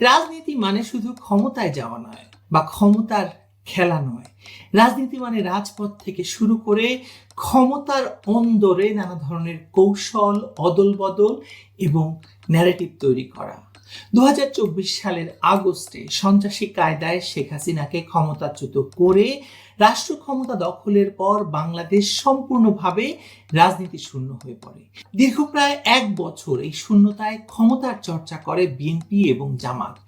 রাজনীতি মানে শুধু ক্ষমতায় যাওয়া নয় বা ক্ষমতার খেলা নয়। রাজনীতি মানে রাজপথ থেকে শুরু করে ক্ষমতার অন্দরে নানা ধরনের কৌশল অদল বদল এবং ন্যারেটিভ তৈরি করা। দু হাজার চব্বিশ সালের আগস্টে সন্ত্রাসী কায়দায় শেখ হাসিনাকে ক্ষমতাচ্যুত করে রাষ্ট্র ক্ষমতা দখলের পর বাংলাদেশ সম্পূর্ণভাবে রাজনীতি শূন্য হয়ে পড়ে। দীর্ঘ প্রায় এক বছর এই শূন্যতায় ক্ষমতার চর্চা করে বিএনপি এবং জামাত।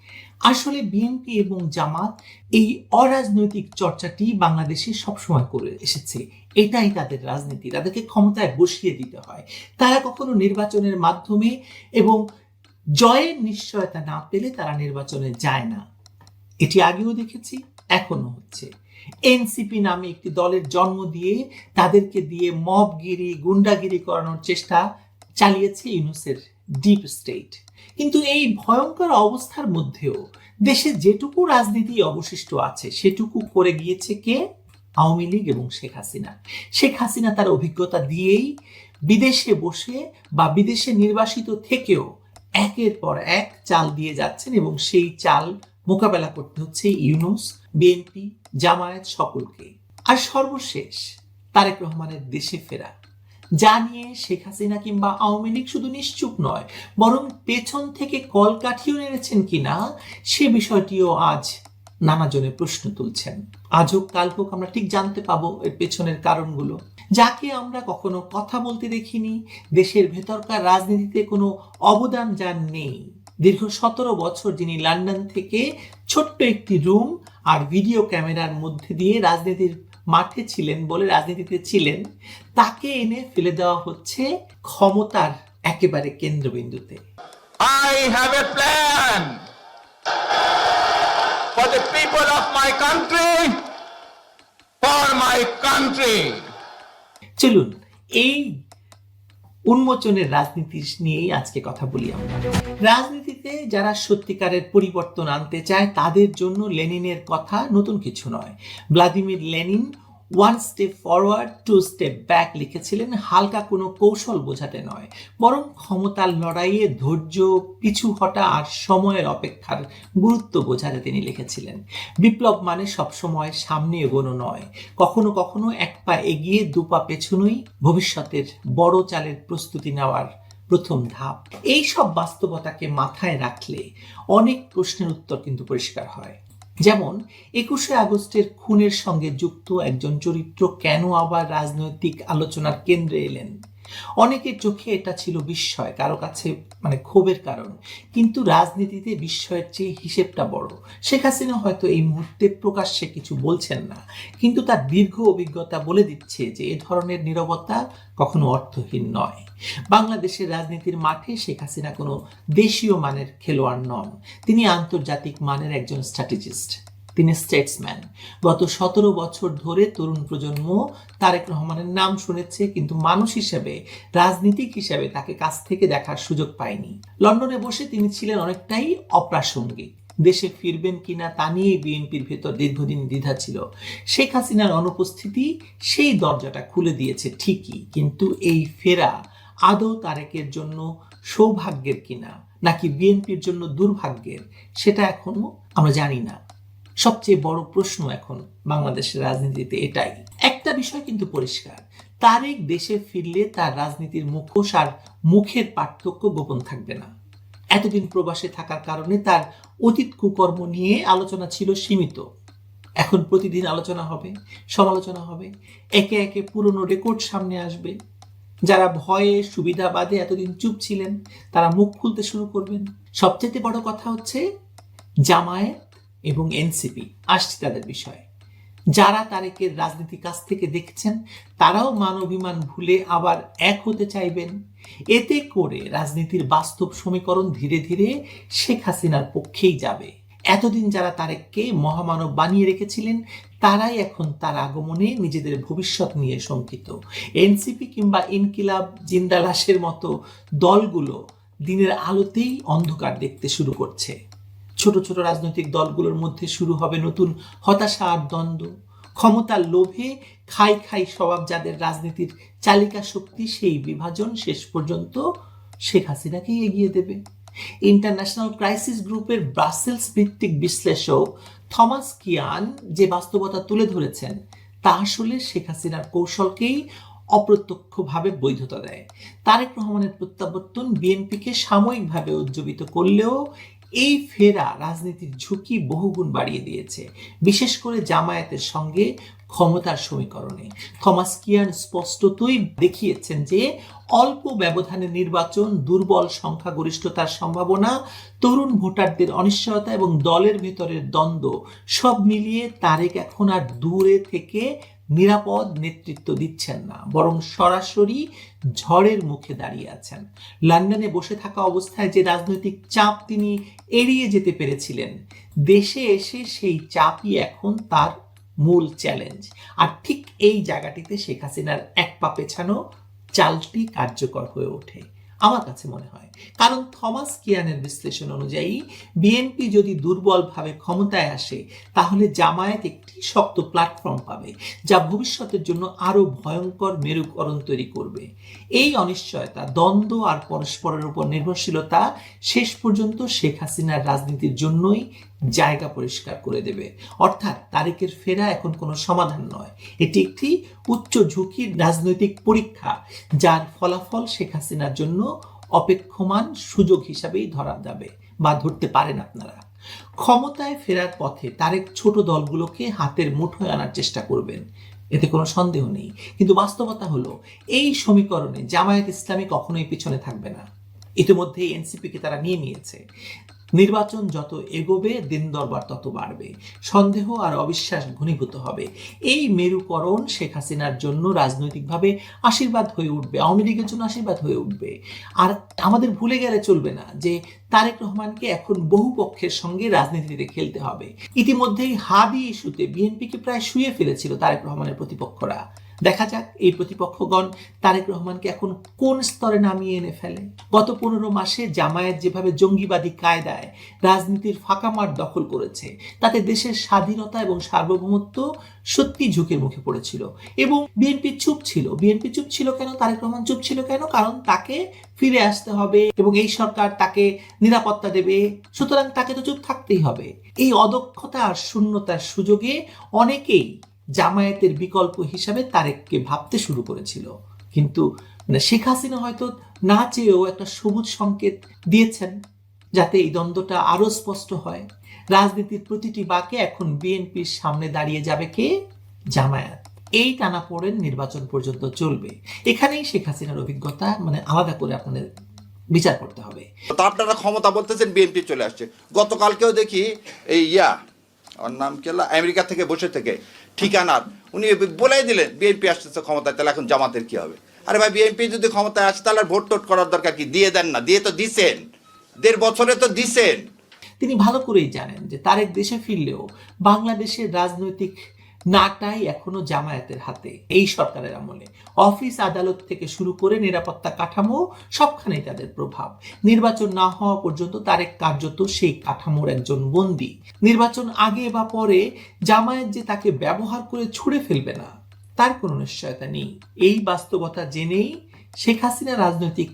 আসলে বিএনপি এবং জামাত এই অরাজনৈতিক চর্চাটি বাংলাদেশে সবসময় করে এসেছে। এটাই তাদের রাজনীতি। তাদেরকে ক্ষমতায় বসিয়ে দিতে হয়। তারা কখনো নির্বাচনের মাধ্যমে এবং জয়ের নিশ্চয়তা না পেলে তারা নির্বাচনে যায় না। এটি আগেও দেখেছি এখনও হচ্ছে। এনসিপি নামে একটি দলের জন্ম দিয়ে তাদেরকে দিয়ে মবগিরি গুন্ডাগিরি করানোর চেষ্টা চালিয়েছে ইউনুসের ডিপ স্টেট। কিন্তু এই ভয়ঙ্কর অবস্থার মধ্যেও দেশে যেটুকু রাজনীতি অবশিষ্ট আছে, সেটুকু করে গিয়েছে কে? আওয়ামী লীগ এবং শেখ হাসিনা। শেখ হাসিনা তার অভিজ্ঞতা দিয়েই বিদেশে বসে বা বিদেশে নির্বাসিত থেকেও একের পর এক চাল দিয়ে যাচ্ছেন এবং সেই চাল মোকাবেলা করতে হচ্ছে ইউনুস, বিএনপি, জামায়াত সকলকে। আর সর্বশেষ, তারেক রহমানের দেশে ফেরা। যা নিয়ে শেখ হাসিনা কিংবা আওয়ামী লীগ শুধু নিশ্চুপ নয়, বরং পেছন থেকে কল কলকাঠিও নেড়েছেন কিনা, সে বিষয়টিও আজ নানা নানাজনে প্রশ্ন তুলছেন। আজ হোক, কাল হোক, আমরা ঠিক জানতে পাবো এর পেছনের কারণগুলো। যাকে আমরা কখনো কথা বলতে দেখিনি, দেশের ভেতরকার রাজনীতিতে কোনো অবদান যার নেই। দীর্ঘ সতেরো বছর যিনি লন্ডন থেকে ছোট্ট একটি রুম আর ভিডিও ক্যামেরার মধ্যে দিয়ে রাজনীতির মাঠে ছিলেন বলে রাজনীতিতে ছিলেন তাকে এনে ফেলে দেওয়া হচ্ছে ক্ষমতার একেবারে কেন্দ্রবিন্দুতে I have a plan for the people of my country, for my country. চলুন এই উন্মোচনের রাজনীতি নিয়েই আজকে কথা বলি আমরা। রাজনীতিতে যারা সত্যিকারের পরিবর্তন আনতে চায়, তাদের জন্য লেনিনের কথা নতুন কিছু নয়। Vladimir Lenin one step forward two step back লিখেছিলেন, হালকা কোনো কৌশল বোঝাতে নয়, বরং ক্ষমতার লড়াইয়ে ধৈর্য, পিছু হটা আর সময়ের অপেক্ষার গুরুত্ব বোঝাতে তিনি লিখেছিলেন। বিপ্লব মানে সবসময় সামনে এগোনো নয়, কখনো কখনো এক পা এগিয়ে দু পা পেছনই ভবিষ্যতের বড় চালের প্রস্তুতি নেওয়ার প্রথম ধাপ। এই সব বাস্তবতাকে মাথায় রাখলে অনেক প্রশ্নের উত্তর কিন্তু পরিষ্কার হয়। যেমন একুশে আগস্টের খুনের সঙ্গে যুক্ত একজন চরিত্র কেন আবার রাজনৈতিক আলোচনার কেন্দ্রে এলেন? অনেকের চোখে এটা ছিল বিস্ময়, কারও কাছে মানে ক্ষোভের কারণ। কিন্তু রাজনীতিতে বিস্ময়ের চেয়ে হিসেবটা বড়। শেখ হাসিনা হয়তো এই মুহূর্তে প্রকাশ্যে কিছু বলছেন না, কিন্তু তার দীর্ঘ অভিজ্ঞতা বলে দিচ্ছে যে এ ধরনের নীরবতা কখনো অর্থহীন নয়। বাংলাদেশের রাজনীতির মাঠে শেখ হাসিনা কোনো দেশীয় মানের খেলোয়াড় নন। তিনি আন্তর্জাতিক মানের একজন স্ট্র্যাটেজিস্ট। তিনি স্টেটসম্যান গত সতেরো বছর ধরে তরুণ প্রজন্ম তারেক রহমানের নাম শুনেছে, কিন্তু মানুষ হিসেবে, রাজনীতিক হিসেবে তাকে কাছ থেকে দেখার সুযোগ পায়নি। লন্ডনে বসে তিনি ছিলেন অনেকটাই অপ্রাসঙ্গিক। দেশে ফিরবেন কিনা তা নিয়ে বিএনপির ভেতর দীর্ঘদিন দ্বিধা ছিল। শেখ হাসিনার অনুপস্থিতি সেই দরজাটা খুলে দিয়েছে ঠিকই, কিন্তু এই ফেরা আদৌ তারেকের জন্য সৌভাগ্যের কিনা, নাকি বিএনপির জন্য দুর্ভাগ্যের, সেটা এখনও আমরা জানি না। সবচেয়ে বড় প্রশ্ন এখন বাংলাদেশের রাজনীতিতে এটাই। একটা বিষয় কিন্তু পরিষ্কার, তারেক দেশে ফিরলে তার রাজনীতির মুখোশ আর মুখের পার্থক্য গোপন থাকবে না। এতদিন প্রবাসে থাকার কারণে তার অতীত কুকর্ম নিয়ে আলোচনা ছিল সীমিত। এখন প্রতিদিন আলোচনা হবে, সমালোচনা হবে, একে একে পুরনো রেকর্ড সামনে আসবে। যারা ভয়ে সুবিধাবাদে এতদিন চুপ ছিলেন, তারা মুখ খুলতে শুরু করবেন। সবচেয়ে বড় কথা হচ্ছে, জামায়াত এবং এনসিপি আসছি তাদের বিষয়ে। যারা তারেকের রাজনীতি কাছ থেকে দেখছেন, তারাও মান অভিমান ভুলে আবার এক হতে চাইবেন। এতে করে রাজনীতির বাস্তব সমীকরণ ধীরে ধীরে শেখ হাসিনার পক্ষেই যাবে। এতদিন যারা তারেককে মহামানব বানিয়ে রেখেছিলেন, তারাই এখন তার আগমনে নিজেদের ভবিষ্যৎ নিয়ে শঙ্কিত। এনসিপি কিংবা ইনকিলাব জিন্দালাসের মতো দলগুলো দিনের আলোতেই অন্ধকার দেখতে শুরু করছে। ছোট ছোট রাজনৈতিক দলগুলোর মধ্যে শুরু হবে নতুন হতাশা আর দ্বন্দ্ব। ক্ষমতার লোভে খাই খাই স্বভাব যাদের রাজনীতির চালিকা শক্তি, সেই বিভাজন শেষ পর্যন্ত শেখ হাসিনাকেই এগিয়ে দেবে। ইন্টারন্যাশনাল ক্রাইসিস গ্রুপের ব্রাসেলস ভিত্তিক বিশ্লেষক থমাস কিয়ান যে বাস্তবতা তুলে ধরেছেন, তা আসলে শেখ হাসিনার কৌশলকেই অপ্রত্যক্ষভাবে বৈধতা দেয়। তারেক রহমানের প্রত্যাবর্তন বিএনপিকে সাময়িকভাবে উজ্জীবিত করলেও এই ফেরা রাজনীতির ঝুঁকি বহুগুণ বাড়িয়ে দিয়েছে, বিশেষ করে জামায়াতের সঙ্গে ক্ষমতার সমীকরণে। থমাস কিয়ান স্পষ্টতই দেখিয়েছেন যে, অল্প ব্যবধানে নির্বাচন, দুর্বল সংখ্যাগরিষ্ঠতার সম্ভাবনা, তরুণ ভোটারদের অনিশ্চয়তা এবং দলের ভেতরের দ্বন্দ্ব সব মিলিয়ে তারেক এখন আর দূরে থেকে নিরাপদ নেতৃত্ব দিচ্ছেন না, বরং সরাসরি ঝড়ের মুখে দাঁড়িয়ে আছেন। লন্ডনে বসে থাকা অবস্থায় যে রাজনৈতিক চাপ তিনি এড়িয়ে যেতে পেরেছিলেন, দেশে এসে সেই চাপই এখন তার মূল চ্যালেঞ্জ। আর ঠিক এই জায়গাটিতে শেখ হাসিনার এক পা পেছানো চালটি কার্যকর হয়ে ওঠে, আমার কাছে মনে হয়। কারণ থমাস কিয়ানের বিশ্লেষণ অনুযায়ী বিএনপি যদি দুর্বলভাবে ক্ষমতায় আসে, তাহলে জামায়াত একটি শক্ত প্ল্যাটফর্ম পাবে, যা ভবিষ্যতের জন্য আরও ভয়ঙ্কর মেরুকরণ তৈরি করবে। এই অনিশ্চয়তা, দ্বন্দ্ব আর পরস্পরের উপর নির্ভরশীলতা শেষ পর্যন্ত শেখ হাসিনার রাজনীতির জন্যই জায়গা পরিষ্কার করে দেবে। অর্থাৎ তারেকের ফেরা এখন কোনো সমাধান নয়। এটি একটি উচ্চ ঝুঁকির রাজনৈতিক পরীক্ষা, যার ফলাফল শেখ হাসিনার জন্য অপেক্ষমান সুযোগ হিসাবেই ধরা যাবে বা ধরতে পারেন আপনারা। ক্ষমতায় ফেরার পথে তারেক ছোট দলগুলোকে হাতের মুঠোয় আনার চেষ্টা করবেন। এতে কোনো সন্দেহ নেই। কিন্তু বাস্তবতা হলো, এই সমীকরণে জামায়াত ইসলামী কখনোই পিছনে থাকবে না। ইতিমধ্যেই এনসিপিকে তারা নিয়ে নিয়েছে। নির্বাচন যত এগোবে, দিন দরবার তত বাড়বে। সন্দেহ আর অবিশ্বাস ঘনীভূত হবে। এই মেরুকরণ শেখ হাসিনার জন্য রাজনৈতিকভাবে আশীর্বাদ হয়ে উঠবে, আওয়ামী লীগের জন্য আশীর্বাদ হয়ে উঠবে। আর আমাদের ভুলে গেলে চলবে না যে তারেক রহমানকে এখন বহু পক্ষের সঙ্গে রাজনীতিতে খেলতে হবে। ইতিমধ্যেই হাবি ইস্যুতে বিএনপিকে প্রায় শুয়ে ফেলেছিল তারেক রহমানের প্রতিপক্ষরা। দেখা যাক এই প্রতিপক্ষগণ তারেক রহমানকে এখন কোন স্তরে নামিয়ে এনে ফেলে। গত পনেরো মাসে জামায়াত যেভাবে জঙ্গিবাদী কায়দায় রাজনীতির ফাঁকা মাঠ দখল করেছে, তাতে দেশের স্বাধীনতা এবং সার্বভৌমত্ব সত্যি ঝুঁকির মুখে পড়েছিল। এবং বিএনপি চুপ ছিল। বিএনপি চুপ ছিল কেন? তারেক রহমান চুপ ছিল কেন? কারণ তাকে ফিরে আসতে হবে এবং এই সরকার তাকে নিরাপত্তা দেবে। সুতরাং তাকে তো চুপ থাকতেই হবে। এই অদক্ষতা আর শূন্যতার সুযোগে অনেকেই জামায়াতের বিকল্প হিসাবে তারেককে ভাবতে শুরু করেছিল। কিন্তু মানে শেখ হাসিনা হয়তো না চেয়েও একটা সবুজ সংকেত দিয়েছেন যাতে এই দ্বন্দ্বটা আরও স্পষ্ট হয়। রাজনীতির প্রতিটি বাকে এখন বিএনপির সামনে দাঁড়িয়ে যাবে কে? জামায়াত। এই টানাপোড়েন নির্বাচন পর্যন্ত চলবে। এখানেই শেখ হাসিনার অভিজ্ঞতা মানে আলাদা করে আপনাদের বিচার করতে হবে। তো আপনারা ক্ষমতা বলতেছেন বিএনপি চলে আসছে। গতকালকেও দেখি এই ইয়া ওর নাম কি আমেরিকা থেকে বসে থেকে ঠিকানার উনি বলেই দিলেন বিএনপি আসতেছে ক্ষমতায় তাহলে এখন জামাতের কি হবে? আরে ভাই বিএনপি যদি ক্ষমতায় আসে তাহলে ভোট টোট করার দরকার কি? দিয়ে দেন না দিয়ে তো দিছেন। দেড় বছরে তো দিছেন। তিনি ভালো করেই জানেন যে তারেক দেশে ফিরলেও বাংলাদেশের রাজনৈতিক নাটাই এখনও জামায়াতের হাতে, এই সরকারের আমলে। অফিস আদালত থেকে শুরু করে নিরাপত্তা কাঠামো, সবখানেই তাদের প্রভাব। নির্বাচন না হওয়া পর্যন্ত তারেক কার্যত সেই কাঠামোর একজন বন্দী। নির্বাচন আগে বা পরে জামায়াত যে তাকে ব্যবহার করে ছুড়ে ফেলবে না, তার কোনো নিশ্চয়তা নেই। এই বাস্তবতা জেনেই শেখ হাসিনা রাজনৈতিক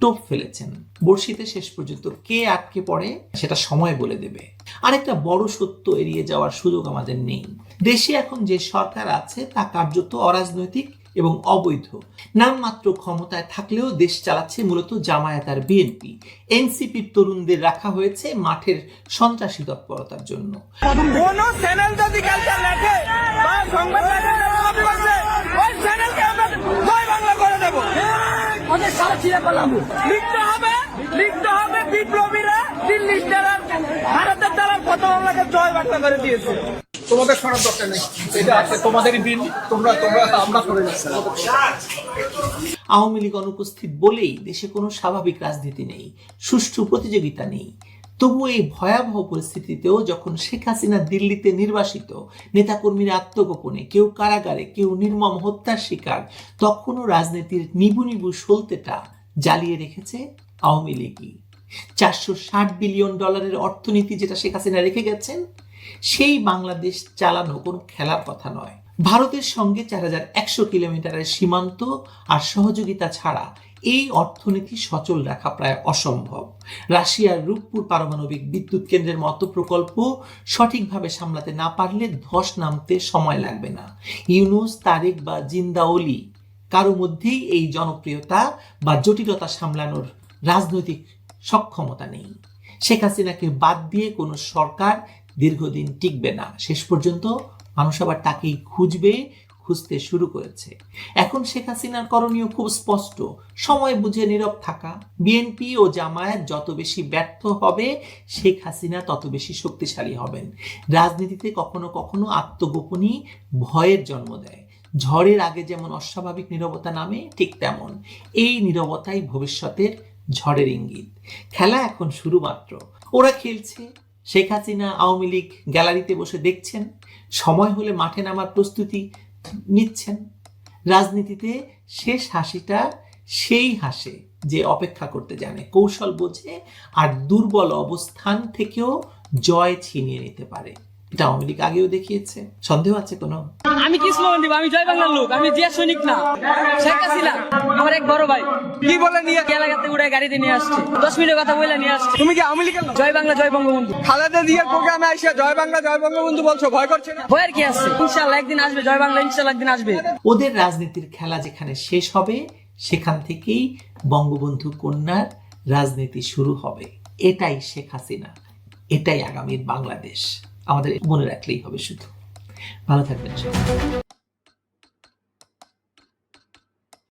টোপ ফেলেছেন। বর্ষিতে শেষ পর্যন্ত কে আটকে পড়ে সেটা সময় বলে দেবে। আরেকটা বড় সত্য এড়িয়ে যাওয়ার সুযোগ আমাদের নেই। দেশে এখন যে সরকার আছে, তা কার্যত অরাজনৈতিক এবং অবৈধ। নামমাত্র ক্ষমতায় থাকলেও দেশ চালাচ্ছে মূলত জামায়াত আর বিএনপি। এনসিপির তরুণদের রাখা হয়েছে মাঠের সন্ত্রাসী তৎপরতার জন্য কোন চ্যানেল যদি কালকে লেখে বা সংবাদ লেখে দাবি করছে ওই চ্যানেলকে আমরা জয় বাংলা করে দেবো ওদের সারা পালাম লিখতে হবে লিখতে হবে বিপ্লবীরা দিল্লির দ্বারা ভারতের দ্বারা কত আমাকে জয় বার্তা করে দিয়েছে। তোমাদের শোনার দরকার নেই। এটা আছে তোমাদেরই দিন তোমরা তোমরা আমরা করে যাচ্ছি। আওয়ামী লীগ অনুপস্থিত বলেই দেশে কোনো স্বাভাবিক রাজনীতি নেই সুষ্ঠু প্রতিযোগিতা নেই। তবু এই ভয়াবহ পরিস্থিতিতেও যখন শেখ হাসিনা দিল্লিতে নির্বাসিত, নেতাকর্মীরা আত্মগোপনে, কেউ কারাগারে, কেউ নির্মম হত্যার শিকার, তখনও রাজনীতির নিবু নিবু সলতেটা জ্বালিয়ে রেখেছে আওয়ামী লীগই। চারশো ষাট বিলিয়ন ডলারের অর্থনীতি যেটা শেখ হাসিনা রেখে গেছেন, সেই বাংলাদেশ চালানো কোনো খেলার কথা নয়। ভারতের সঙ্গে চার হাজার একশো কিলোমিটারের সীমান্ত আর সহযোগিতা ছাড়া এই অর্থনীতি সচল রাখা প্রায় অসম্ভব। রাশিয়ার রূপপুর পারমাণবিক বিদ্যুৎ কেন্দ্রের মতো প্রকল্প সঠিকভাবে সামলাতে না পারলে ধস নামতে সময় লাগবে না। ইউনুস, তারেক বা জিন্দাওলি কারও মধ্যেই এই জনপ্রিয়তা বা জটিলতা সামলানোর রাজনৈতিক সক্ষমতা নেই। শেখ হাসিনাকে বাদ দিয়ে কোনো সরকার দীর্ঘদিন টিকবে না। শেষ পর্যন্ত মানুষ আবার তাকেই খুঁজবে খুঁজতে শুরু করেছে। এখন শেখ হাসিনার করণীয় খুব স্পষ্ট। সময় বুঝে নীরব থাকা। বিএনপি ও জামায়াত যত বেশি ব্যর্থ হবে, শেখ হাসিনা তত বেশি শক্তিশালী হবেন। রাজনীতিতে কখনো কখনো আত্মগোপনই ভয়ের জন্ম দেয়। ঝড়ের আগে যেমন অস্বাভাবিক নীরবতা নামে, ঠিক তেমন। এই নীরবতাই ভবিষ্যতের ঝড়ের ইঙ্গিত। খেলা এখন শুরু মাত্র। ওরা খেলছে। শেখ হাসিনা আওয়ামী লীগ গ্যালারিতে বসে দেখছেন। সময় হলে মাঠে নামার প্রস্তুতি নিচ্ছেন। রাজনীতিতে শেষ হাসিটা সেই হাসে যে অপেক্ষা করতে জানে। কৌশল বোঝে আর দুর্বল অবস্থান থেকেও জয় ছিনিয়ে নিতে পারে। এটা আওয়ামী লীগ আগেও দেখিয়েছে। সন্দেহ আছে কোনো? আমি কি স্লোগান দিব? আমি জয় বাংলার লোক আমি জিয়া সৈনিক না। শেখ হাসিনা আমার এক বড় ভাই। কি বলে নিয়ে এলাকাতে উড়ে গাড়িতে নিয়ে আসছে। দশ মিনিটের কথা বলে নিয়ে আসছে। তুমি কি আওয়ামী লীগের লোক? জয় বাংলা জয় বঙ্গবন্ধু খালেদা জিয়ার প্রোগ্রামে আইসা জয় বাংলা জয় বঙ্গবন্ধু বলছো ভয় করছে না? ভয়ের কি আছে? ইনশাল্লাহ একদিন আসবে জয় বাংলা ইনশাল্লাহ একদিন আসবে। ওদের রাজনীতির খেলা যেখানে শেষ হবে সেখান থেকেই বঙ্গবন্ধু কন্যার রাজনীতি শুরু হবে। এটাই শেখ হাসিনা এটাই আগামীর বাংলাদেশ। আমাদের মনে রাখলেই হবে শুধু। ভালো থাকবেন